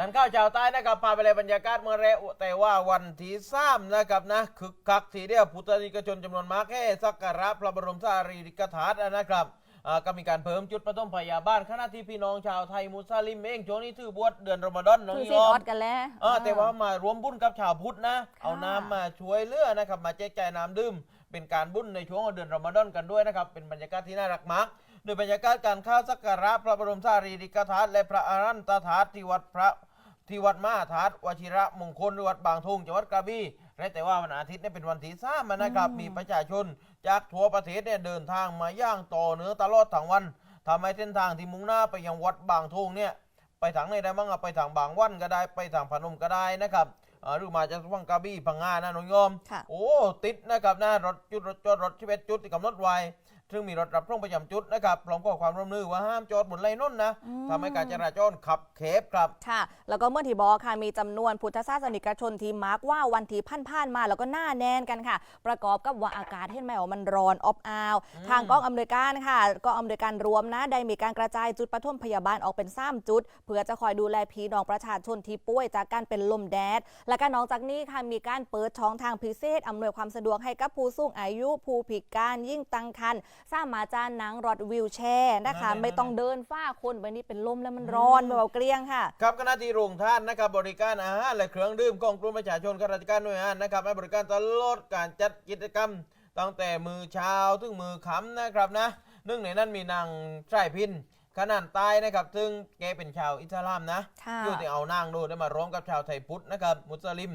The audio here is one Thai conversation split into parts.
ทานข้าวชาวใต้นะครับพาไปเลยบรรยากาศเมื่อเรอุแต่ว่าวันที่สามนะครับนะคึกคักทีเดียวพุทธนิกชนจำนวนมากแค่สักการะพระบรมสารีริกธาตุนะครับอ่าก็มีการเพิ่มจุดประต้มพยาบาลขณะที่พี่น้องชาวไทยมุสลิมเองช่วงนี้ถือบวชเดือนรอมฎอนน้องคือนิเส้ยนอมอดกันแล้วเออแต่ว่ามารวมบุญกับชาวพุทธนะค่ะเอาน้ำมาช่วยเหลือนะครับมาแจกจ่ายน้ำดื่ม เป็นการบุญในช่วงเดือนรอมฎอนกันด้วยนะครับเป็นบรรยากาศที่น่ารักมากโดยบรรยากาศการเข้าสักการะพระบรมสารีริกธาตุและพระอรันตธาตุที่วัดพระ ที่วัดมหาธาตุวชิระมงคลหรือวัดบางทุ่งจังหวัดกระบี่และแต่ว่าวันอาทิตย์เนี่ยเป็นวันที่สามนะครับ มีประชาชนจากทั่วประเทศเนี่ยเดินทางมาย่างต่อเนื้อตลอดทั้งวันทำให้เส้นทางที่มุ่งหน้าไปยังวัดบางทุ่งเนี่ยไปทางไหนได้บ้างอะไปทางบางวันก็ได้ไปทางพนมก็ได้นะครับอ่าหรือมาจากฝั่งกระบี่พังงานะน้องโยม ค่ะ โอ้ ติดนะครับนะรถจุดรถจอดรถชีวิตจุดที่กำหนดไว้ ซึ่งมีรถรับส่งประจำจุดนะครับพร้อมข้อความร่วมมือว่าห้ามจอดบนไหลนนท์นะอืม ทำให้การจราจรขับเขบครับ ค่ะ แล้วก็เมื่อที่บอกค่ะ มีจำนวนพุทธศาสนิกชนที่มาร์กว่าวันที่พันผ่านๆมาแล้วก็หน้าแน่นกันค่ะ ประกอบกับว่าอากาศเห็นไหมว่ามันร้อนอบอ้าว อืม ทางกองอำนวยการค่ะกองอำนวยการรวมนะ ได้มีการกระจายจุดปฐมพยาบาลออกเป็น3จุด เพื่อจะคอยดูแลพี่น้องประชาชนที่ป่วยจากการเป็นลมแดด และก็นอกจากนี้ค่ะมีการเปิดช่องทางพิเศษอำนวยความสะดวกให้กับผู้สูงอายุผู้พิการยิ่งตั้งครรภ์สามารถจะนั่งรถวิวแชร์นะคะนั่นๆๆไม่ต้องเดินฝ้าคนไปนี่เป็นลมแล้วมันร้อนแบบเกลียงค่ะ ครับคณะที่โรงท่านนะครับบริการอาหารและเครื่องดื่มของกลุ่มประชาชนข้าราชการหน่วยงานนะครับให้บริการตลอดการจัดกิจกรรม ตั้งแต่มือเช้าถึงมือค่ำนะครับนะหนึ่งในนั้นมีนางชายพินขนาดตายนะครับ ซึ่งแกเป็นชาวอิสลามนะค่ะอยู่ที่เอานางดูได้มาร้องกับชาวไทยพุทธนะครับ มุสลิม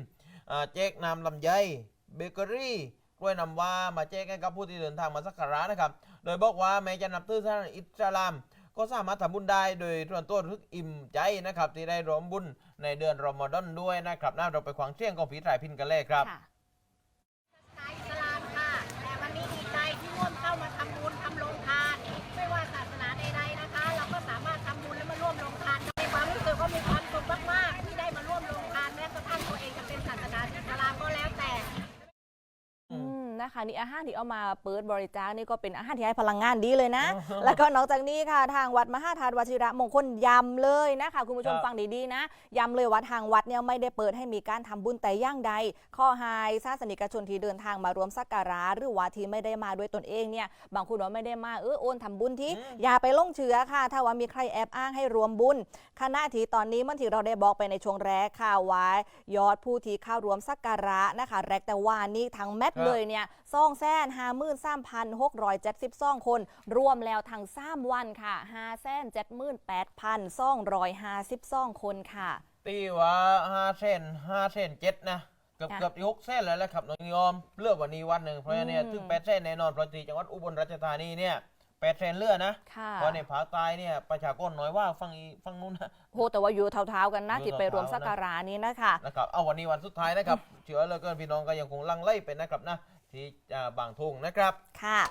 อ่าแจกนำลำไยเบเกอรี่ก ล้วยนำว่ามาแจกให้กับผู้ที่เดินทางมาสักการะนะครับ โดยบอกว่าแม้จะนับถือศาสนาอิสลาม ก็สามารถทำบุญได้โดยส่วนตัวรู้สึกอิ่มใจนะครับ ที่ได้ร่วมบุญในเดือนรอมฎอนด้วยนะครับน่าเราไปขวางเชี่ยงของผีสายพินกันเลยครับ นะคะนี่อาหารที่เอามาเปิดบริจาคนี่ก็เป็นอาหารที่ให้พลังงานดีเลยนะอ๋อแล้วก็นอกจากนี้ค่ะทางวัดมหาธาตุวชิระมงคลย้ำเลยนะคะคุณผู้ชมครับฟังดีๆนะย้ำเลยว่าทางวัดเนี่ยไม่ได้เปิดให้มีการทำบุญแต่อย่างใด ข้อหายศาสนิกชนที่เดินทางมารวมสักการะหรือว่าที่ไม่ได้มาด้วยตนเองเนี่ยบางคนว่าไม่ได้มาเออโอนทำบุญที่อืมอย่าไปลงเชื่อค่ะ ถ้าว่ามีใครแอบอ้างให้รวมบุญคณะที่ตอนนี้เมื่อที่เราได้บอกไปในช่วงแรกค่ะว่ายอดผู้ที่เข้ารวมสักการะนะคะ แรกแต่ว่านี่ทั้งแมทครับเลยเนี่ยซ่องแสนห้าหมื่นสามพันหกร้อยเจ็ดสิบสองคน รวมแล้วทั้งสามวันค่ะห้าแสนเจ็ดหมื่นแปดพันสองร้อยห้าสิบสองคนค่ะ ตีว่าห้าเส้นห้าเส้นเจ็ดนะเกือบค่ะเกือบที่หกเส้นแล้วแหละครับน้องยอมเลือกวันนี้วันหนึ่งเพราะฉะนั้นเนี่ยอืม ถึงแปดเส้นแน่นอนเพราะที่จังหวัดอุบลราชธานีเนี่ยแปดเส้นเลือดนะค่ะ เพราะในภาคใต้เนี่ยประชากรน้อยว่าฟังอีฟังนู้นนะ โหแต่ว่าอยู่เท้าๆกันนะอยู่ที่ไปรวมเท้าๆนะ สักการะนี้นะคะ นะครับ เอาวันนี้วันสุดท้ายนะครับ เชื่อเหลือเกินพี่น้องก็ยังคงลังไล่ไปนะครับนะ ที่บางทุ่งนะครับ ค่ะ